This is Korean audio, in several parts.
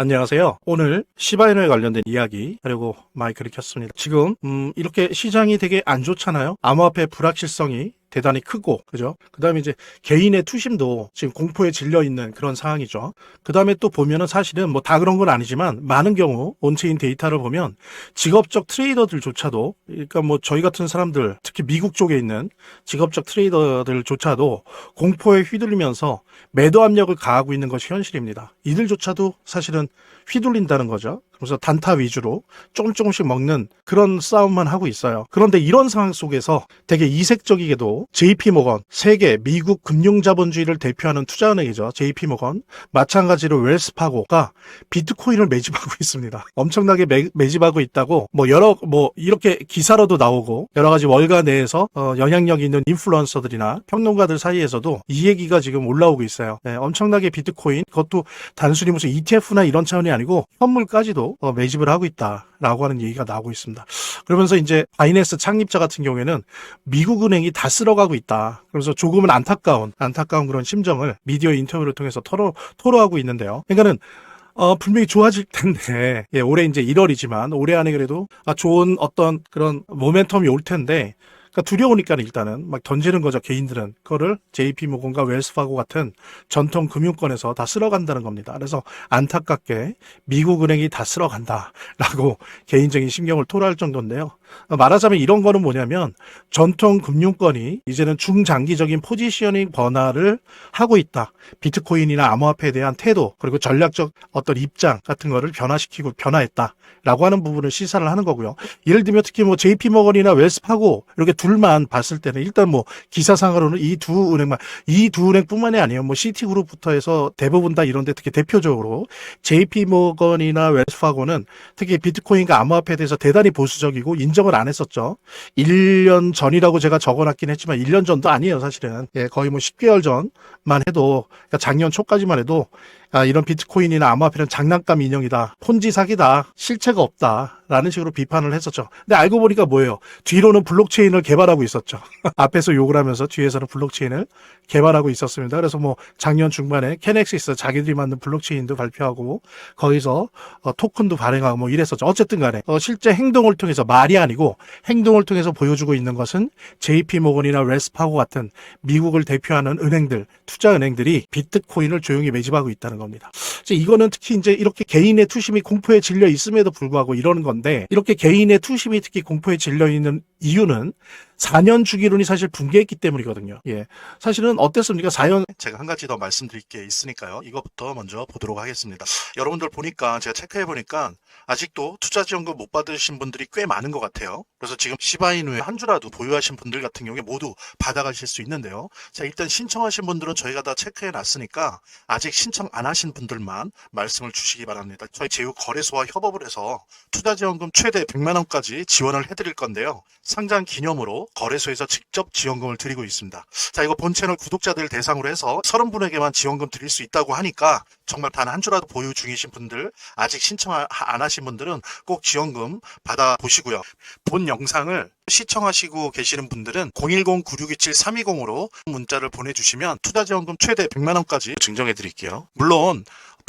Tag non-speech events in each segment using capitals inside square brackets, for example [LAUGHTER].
안녕하세요. 오늘 시바이너에 관련된 이야기 하려고 마이크를 켰습니다. 지금 음, 이렇게 시장이 되게 안 좋잖아요. 암호화폐 불확실성이 대단히 크고 그죠? 그다음에 이제 개인의 투심도 지금 공포에 질려 있는 그런 상황이죠. 그다음에 또 보면은 사실은 뭐 다 그런 건 아니지만 많은 경우 온체인 데이터를 보면 직업적 트레이더들조차도 그러니까 뭐 저희 같은 사람들 특히 미국 쪽에 있는 직업적 트레이더들조차도 공포에 휘둘리면서 매도 압력을 가하고 있는 것이 현실입니다. 이들조차도 사실은 휘둘린다는 거죠. 그래서 단타 위주로 조금 조금씩 먹는 그런 싸움만 하고 있어요. 그런데 이런 상황 속에서 되게 이색적이게도 JP 모건, 세계 미국 금융자본주의를 대표하는 투자은행이죠. JP 모건, 마찬가지로 웰스파고가 비트코인을 매집하고 [LAUGHS] 있습니다. 엄청나게 매, 매집하고 있다고 뭐 여러 뭐 이렇게 기사로도 나오고 여러 가지 월가 내에서 어, 영향력 있는 인플루언서들이나 평론가들 사이에서도 이 얘기가 지금 올라오고 있어요. 네, 엄청나게 비트코인 그것도 단순히 무슨 ETF나 이런 차원이 아니고 현물까지도 어, 매집을 하고 있다라고 하는 얘기가 나오고 있습니다. 그러면서 이제 바이낸스 창립자 같은 경우에는 미국 은행이 다 쓸어가고 있다. 그래서 조금은 안타까운 안타까운 그런 심정을 미디어 인터뷰를 통해서 토로 토로하고 있는데요. 그러니까는 어, 분명히 좋아질 텐데, 예, 올해 이제 1월이지만, 올해 안에 그래도, 아, 좋은 어떤 그런 모멘텀이 올 텐데, 그러니까 두려우니까 일단은 막 던지는 거죠, 개인들은. 그거를 JP모건과 웰스파고 같은 전통 금융권에서 다 쓸어간다는 겁니다. 그래서 안타깝게 미국 은행이 다 쓸어간다라고 [LAUGHS] 개인적인 심경을 토로할 정도인데요. 어, 말하자면 이런 거는 뭐냐면 전통 금융권이 이제는 중장기적인 포지셔닝 변화를 하고 있다. 비트코인이나 암호화폐에 대한 태도 그리고 전략적 어떤 입장 같은 거를 변화시키고 변화했다라고 하는 부분을 시사를 하는 거고요. 예를 들면 특히 뭐 JP 모건이나 웰스파고 이렇게 둘만 봤을 때는 일단 뭐 기사상으로는 이 두 은행만 이 두 은행뿐만이 아니에요. 뭐 시티그룹부터 해서 대부분 다 이런데 특히 대표적으로 JP 모건이나 웰스파고는 특히 비트코인과 암호화폐에 대해서 대단히 보수적이고 인정을 안 했었죠. 1년 전이라고 제가 적어놨긴 했지만 1년 전도 아니에요, 사실은. 예, 거의 뭐 10개월 전만 해도 그러니까 작년 초까지만 해도 아, 이런 비트코인이나 암호화폐는 장난감 인형이다. 폰지 사기다. 실체가 없다. 라는 식으로 비판을 했었죠. 근데 알고 보니까 뭐예요? 뒤로는 블록체인을 개발하고 있었죠. [LAUGHS] 앞에서 욕을 하면서 뒤에서는 블록체인을 개발하고 있었습니다. 그래서 뭐 작년 중반에 캐넥시스 자기들이 만든 블록체인도 발표하고 거기서 어, 토큰도 발행하고 뭐 이랬었죠. 어쨌든 간에 어, 실제 행동을 통해서 말이 아니고 행동을 통해서 보여주고 있는 것은 JP 모건이나 웰스파고 같은 미국을 대표하는 은행들, 투자 은행들이 비트코인을 조용히 매집하고 있다는 겁니다. 이제 이거는 특히 이제 이렇게 개인의 투심이 공포에 질려 있음에도 불구하고 이러는 건데 이렇게 개인의 투심이 특히 공포에 질려 있는 이유는 4년 주기론이 사실 붕괴했기 때문이거든요. 예. 사실은 어땠습니까? 4년 제가 한 가지 더 말씀드릴 게 있으니까요. 이것부터 먼저 보도록 하겠습니다. 여러분들 보니까 제가 체크해 보니까 아직도 투자 지원금 못 받으신 분들이 꽤 많은 것 같아요. 그래서 지금 시바이누에 한 주라도 보유하신 분들 같은 경우에 모두 받아가실 수 있는데요. 자, 일단 신청하신 분들은 저희가 다 체크해 놨으니까 아직 신청 안 하신 분들만 말씀을 주시기 바랍니다. 저희 제휴 거래소와 협업을 해서 투자 지원금 최대 100만 원까지 지원을 해 드릴 건데요. 상장 기념으로 거래소에서 직접 지원금을 드리고 있습니다. 자, 이거 본 채널 구독자들 대상으로 해서 30분에게만 지원금 드릴 수 있다고 하니까 정말 단 한 주라도 보유 중이신 분들, 아직 신청 안 하신 분들은 꼭 지원금 받아 보시고요. 본 영상을 시청하시고 계시는 분들은 010-9627-320으로 문자를 보내주시면 투자지원금 최대 100만원까지 증정해 드릴게요. 물론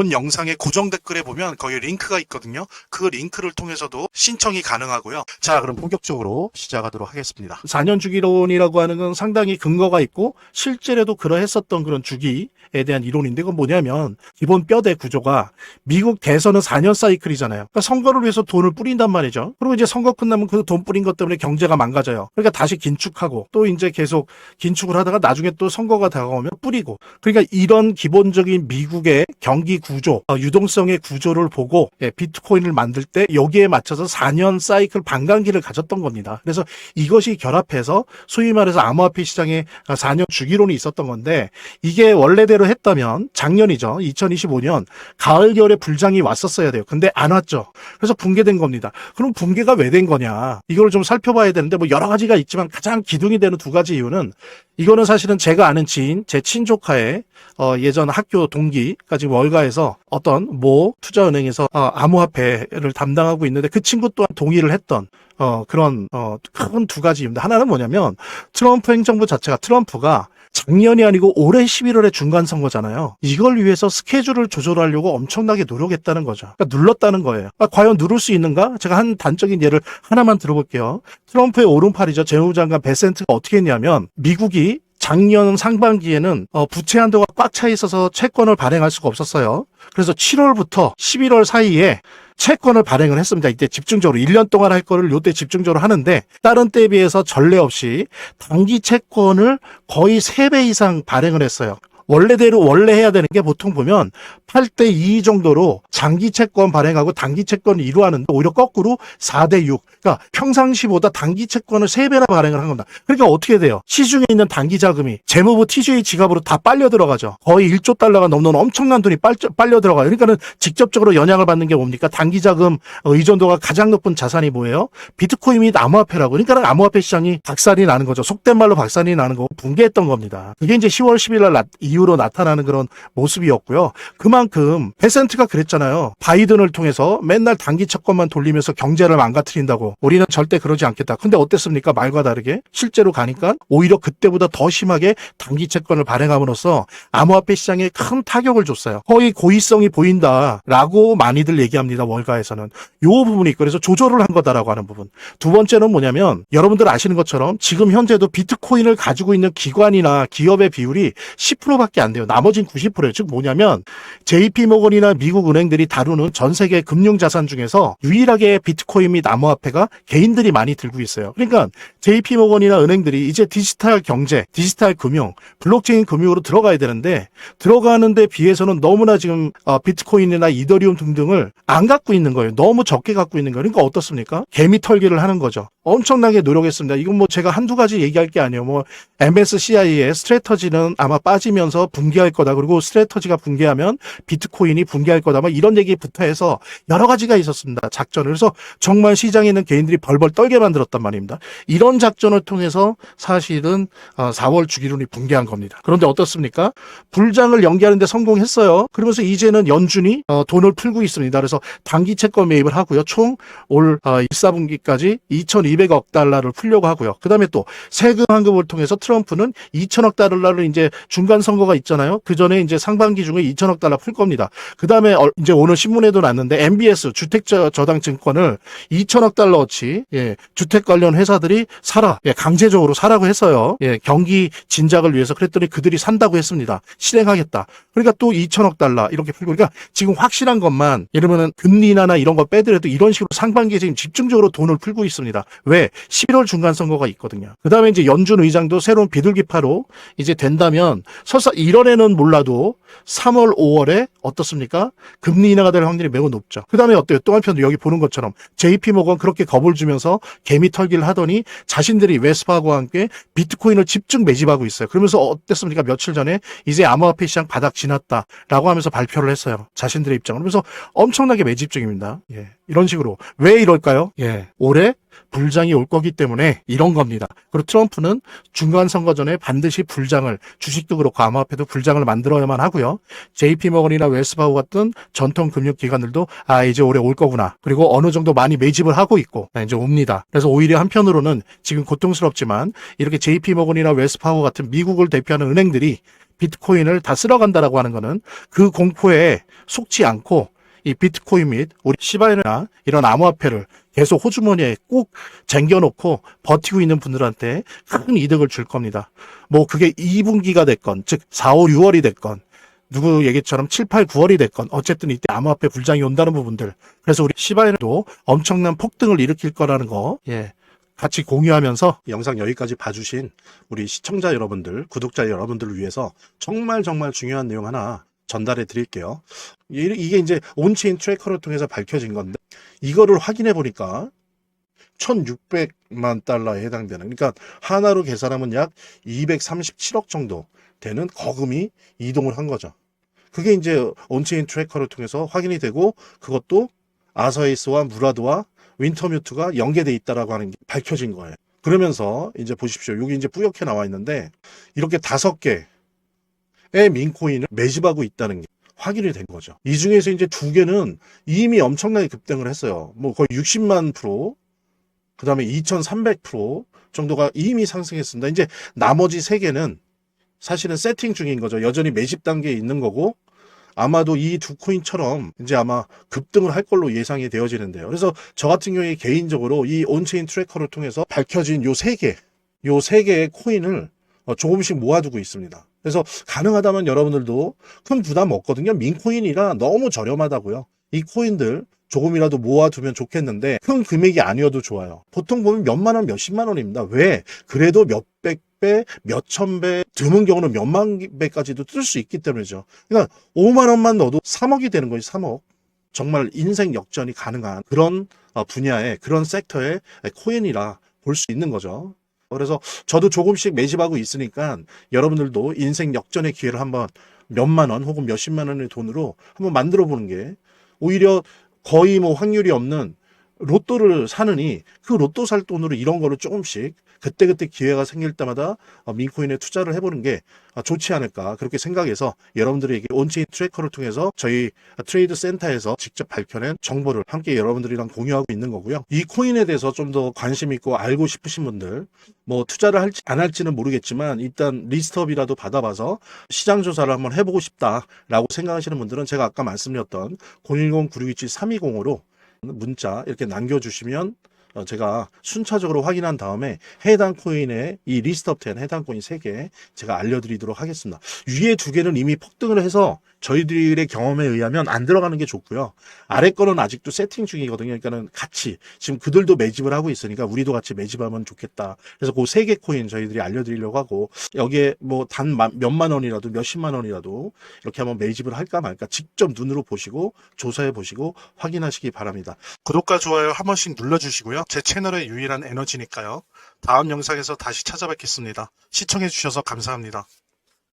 본 영상의 고정 댓글에 보면 거기 링크가 있거든요. 그 링크를 통해서도 신청이 가능하고요. 자, 그럼 본격적으로 시작하도록 하겠습니다. 4년 주기론이라고 하는 건 상당히 근거가 있고 실제로도 그러했었던 그런 주기에 대한 이론인데 그건 뭐냐면 기본 뼈대 구조가 미국 대선은 4년 사이클이잖아요. 그러니까 선거를 위해서 돈을 뿌린단 말이죠. 그리고 이제 선거 끝나면 그 돈 뿌린 것 때문에 경제가 망가져요. 그러니까 다시 긴축하고 또 이제 계속 긴축을 하다가 나중에 또 선거가 다가오면 뿌리고 그러니까 이런 기본적인 미국의 경기 구 조, 어, 유동성의 구조를 보고 예, 비트코인을 만들 때 여기에 맞춰서 4년 사이클 반감기를 가졌던 겁니다. 그래서 이것이 결합해서 소위 말해서 암호화폐 시장에 4년 주기론이 있었던 건데 이게 원래대로 했다면 작년이죠. 2025년 가을 겨울에 불장이 왔었어야 돼요. 근데 안 왔죠. 그래서 붕괴된 겁니다. 그럼 붕괴가 왜 된 거냐? 이걸 좀 살펴봐야 되는데 뭐 여러 가지가 있지만 가장 기둥이 되는 두 가지 이유는 이거는 사실은 제가 아는 지인, 제 친조카의 어, 예전 학교 동기가 지금 월가에서 어떤 모 투자은행에서 어, 암호화폐를 담당하고 있는데 그 친구 또한 동의를 했던 어, 그런 어, 큰 두 가지 입니다. 하나는 뭐냐면 트럼프 행정부 자체가 트럼프가 작년이 아니고 올해 11월에 중간 선거잖아요. 이걸 위해서 스케줄을 조절하려고 엄청나게 노력했다는 거죠. 그러니까 눌렀다는 거예요. 아, 과연 누를 수 있는가? 제가 한 단적인 예를 하나만 들어볼게요. 트럼프의 오른팔이죠. 재무장관 베센트가 어떻게 했냐면 미국이 작년 상반기에는 어, 부채 한도가 꽉 차 있어서 채권을 발행할 수가 없었어요. 그래서 7월부터 11월 사이에 채권을 발행을 했습니다. 이때 집중적으로 1년 동안 할 거를 요때 집중적으로 하는데 다른 때에 비해서 전례 없이 단기 채권을 거의 3배 이상 발행을 했어요. 원래대로 원래 해야 되는 게 보통 보면 8대 2 정도로 장기 채권 발행하고 단기 채권을 이루하는데 오히려 거꾸로 4대 6. 그러니까 평상시보다 단기 채권을 3배나 발행을 한 겁니다. 그러니까 어떻게 돼요? 시중에 있는 단기 자금이 재무부 TJ 지갑으로 다 빨려 들어가죠. 거의 1조 달러가 넘는 엄청난 돈이 빨, 빨려 들어가요. 그러니까는 직접적으로 영향을 받는 게 뭡니까? 단기 자금 어, 의존도가 가장 높은 자산이 뭐예요? 비트코인 및 암호화폐라고. 그러니까 암호화폐 시장이 박살이 나는 거죠. 속된 말로 박살이 나는 거고 붕괴했던 겁니다. 그게 이제 10월 10일 날 나- 이후로 나타나는 그런 모습이었고요. 그만큼 베센트가 그랬잖아요. 바이든을 통해서 맨날 단기 채권만 돌리면서 경제를 망가뜨린다고. 우리는 절대 그러지 않겠다. 근데 어땠습니까? 말과 다르게 실제로 가니까 오히려 그때보다 더 심하게 단기 채권을 발행함으로써 암호화폐 시장에 큰 타격을 줬어요. 거의 고의성이 보인다라고 많이들 얘기합니다. 월가에서는 요 부분이 그래서 조절을 한 거다라고 하는 부분. 두 번째는 뭐냐면 여러분들 아시는 것처럼 지금 현재도 비트코인을 가지고 있는 기관이나 기업의 비율이 10%밖에 안 돼요. 나머진 90%예요. 즉 뭐냐면 JP 모건이나 미국 은행들이 다루는 전 세계 금융 자산 중에서 유일하게 비트코인 및 암호화폐가 개인들이 많이 들고 있어요. 그러니까 JP 모건이나 은행들이 이제 디지털 경제, 디지털 금융, 블록체인 금융으로 들어가야 되는데 들어가는데 비해서는 너무나 지금 어, 비트코인이나 이더리움 등등을 안 갖고 있는 거예요. 너무 적게 갖고 있는 거예요. 그러니까 어떻습니까? 개미 털기를 하는 거죠. 엄청나게 노력했습니다. 이건 뭐 제가 한두 가지 얘기할 게 아니에요. 뭐 MSCI의 스트레터지는 아마 빠지면 서 붕괴할 거다. 그리고 스트레터지가 붕괴하면 비트코인이 붕괴할 거다. 뭐 이런 얘기부터 해서 여러 가지가 있었습니다. 작전을. 그래서 정말 시장에 있는 개인들이 벌벌 떨게 만들었단 말입니다. 이런 작전을 통해서 사실은 어, 4월 주기론이 붕괴한 겁니다. 그런데 어떻습니까? 불장을 연기하는데 성공했어요. 그러면서 이제는 연준이 어, 돈을 풀고 있습니다. 그래서 단기 채권 매입을 하고요. 총 올 1사분기까지 2,200억 달러를 풀려고 하고요. 그 다음에 또 세금 환급을 통해서 트럼프는 2천억 달러를 이제 중간 선거 가 있잖아요. 그 전에 이제 상반기 중에 2천억 달러 풀 겁니다. 그 다음에 어, 이제 오늘 신문에도 났는데 MBS 주택 저- 저당 증권을 2천억 달러어치 예, 주택 관련 회사들이 사라 예, 강제적으로 사라고 했어요. 예, 경기 진작을 위해서 그랬더니 그들이 산다고 했습니다. 실행하겠다. 그러니까 또 2천억 달러 이렇게 풀고 그러니까 지금 확실한 것만 이러면은 금리 인하나 이런 거 빼더라도 이런 식으로 상반기에 지금 집중적으로 돈을 풀고 있습니다. 왜? 11월 중간 선거가 있거든요. 그 다음에 이제 연준 의장도 새로운 비둘기파로 이제 된다면 설사 1월에는 몰라도 3월, 5월에 어떻습니까? 금리 인하가 될 확률이 매우 높죠. 그 다음에 어때요? 또 한편으로 여기 보는 것처럼 JP 모건 그렇게 겁을 주면서 개미 털기를 하더니 자신들이 웨스파하고 함께 비트코인을 집중 매집하고 있어요. 그러면서 어땠습니까? 며칠 전에 이제 암호화폐 시장 바닥 지났다라고 하면서 발표를 했어요. 자신들의 입장을. 그래서 엄청나게 매집 중입니다. 예. 이런 식으로. 왜 이럴까요? 예. 올해 불장이 올 거기 때문에 이런 겁니다. 그리고 트럼프는 중간 선거 전에 반드시 불장을 주식도 그렇고 암호화폐도 불장을 만들어야만 하고요. JP 모건이나 웰스파고 같은 전통 금융 기관들도 아 이제 올해 올 거구나. 그리고 어느 정도 많이 매집을 하고 있고 아, 이제 옵니다. 그래서 오히려 한편으로는 지금 고통스럽지만 이렇게 JP 모건이나 웰스파고 같은 미국을 대표하는 은행들이 비트코인을 다 쓸어간다라고 하는 거는 그 공포에 속지 않고 이 비트코인 및 우리 시바이나 이런 암호화폐를 계속 호주머니에 꼭 쟁겨놓고 버티고 있는 분들한테 큰 이득을 줄 겁니다. 뭐 그게 2분기가 됐건, 즉 4, 5, 6월이 됐건, 누구 얘기처럼 7, 8, 9월이 됐건, 어쨌든 이때 암호화폐 불장이 온다는 부분들. 그래서 우리 시바이너도 엄청난 폭등을 일으킬 거라는 거, 예. 같이 공유하면서 영상 여기까지 봐주신 우리 시청자 여러분들, 구독자 여러분들을 위해서 정말 정말 중요한 내용 하나 전달해 드릴게요. 이- 이게 이제 온체인 트래커를 통해서 밝혀진 건데, 이거를 확인해 보니까 1600만 달러에 해당되는, 그러니까 하나로 계산하면 약 237억 정도 되는 거금이 이동을 한 거죠. 그게 이제 온체인 트래커를 통해서 확인이 되고, 그것도 아서에이스와 무라드와 윈터뮤트가 연계돼 있다라고 하는 게 밝혀진 거예요. 그러면서 이제 보십시오. 여기 이제 뿌옇게 나와 있는데, 이렇게 다섯 개의 민코인을 매집하고 있다는 게 확인이 된 거죠. 이 중에서 이제 두 개는 이미 엄청나게 급등을 했어요. 뭐 거의 60만 프로, 그 다음에 2300% 정도가 이미 상승했습니다. 이제 나머지 세 개는 사실은 세팅 중인 거죠. 여전히 매집 단계에 있는 거고 아마도 이 두 코인처럼 이제 아마 급등을 할 걸로 예상이 되어지는데요. 그래서 저 같은 경우에 개인적으로 이 온체인 트래커를 통해서 밝혀진 요 세 개, 요 세 개의 코인을 어, 조금씩 모아두고 있습니다. 그래서 가능하다면 여러분들도 큰 부담 없거든요. 민코인이라 너무 저렴하다고요. 이 코인들 조금이라도 모아두면 좋겠는데 큰 금액이 아니어도 좋아요. 보통 보면 몇만 원, 몇십만 원입니다. 왜? 그래도 몇백 배, 몇천 배, 드문 경우는 몇만 배까지도 뜰 수 있기 때문이죠. 그러니까 5만 원만 넣어도 3억이 되는 거예요, 3억. 정말 인생 역전이 가능한 그런 어, 분야의 그런 섹터의 코인이라 볼 수 있는 거죠. 그래서 저도 조금씩 매집하고 있으니까 여러분들도 인생 역전의 기회를 한번 몇만 원 혹은 몇십만 원의 돈으로 한번 만들어 보는 게 오히려 거의 뭐 확률이 없는 로또를 사느니 그 로또 살 돈으로 이런 거를 조금씩 그때그때 기회가 생길 때마다 어, 민코인에 투자를 해보는 게 어, 좋지 않을까 그렇게 생각해서 여러분들에게 온체인 트래커를 통해서 저희 트레이드 센터에서 직접 밝혀낸 정보를 함께 여러분들이랑 공유하고 있는 거고요. 이 코인에 대해서 좀 더 관심 있고 알고 싶으신 분들 뭐 투자를 할지 안 할지는 모르겠지만 일단 리스트업이라도 받아봐서 시장 조사를 한번 해보고 싶다라고 생각하시는 분들은 제가 아까 말씀드렸던 010-9627-320으로 문자 이렇게 남겨주시면 어, 제가 순차적으로 확인한 다음에 해당 코인의 이 리스트업 된 해당 코인 3개 제가 알려드리도록 하겠습니다. 위에 두 개는 이미 폭등을 해서 저희들의 경험에 의하면 안 들어가는 게 좋고요. 아래 거는 아직도 세팅 중이거든요. 그러니까는 같이 지금 그들도 매집을 하고 있으니까 우리도 같이 매집하면 좋겠다. 그래서 그 세 개 코인 저희들이 알려드리려고 하고 여기에 뭐 단 몇만 원이라도 몇십만 원이라도 이렇게 한번 매집을 할까 말까 직접 눈으로 보시고 조사해 보시고 확인하시기 바랍니다. 구독과 좋아요 한 번씩 눌러주시고요. 제 채널의 유일한 에너지니까요. 다음 영상에서 다시 찾아뵙겠습니다. 시청해주셔서 감사합니다.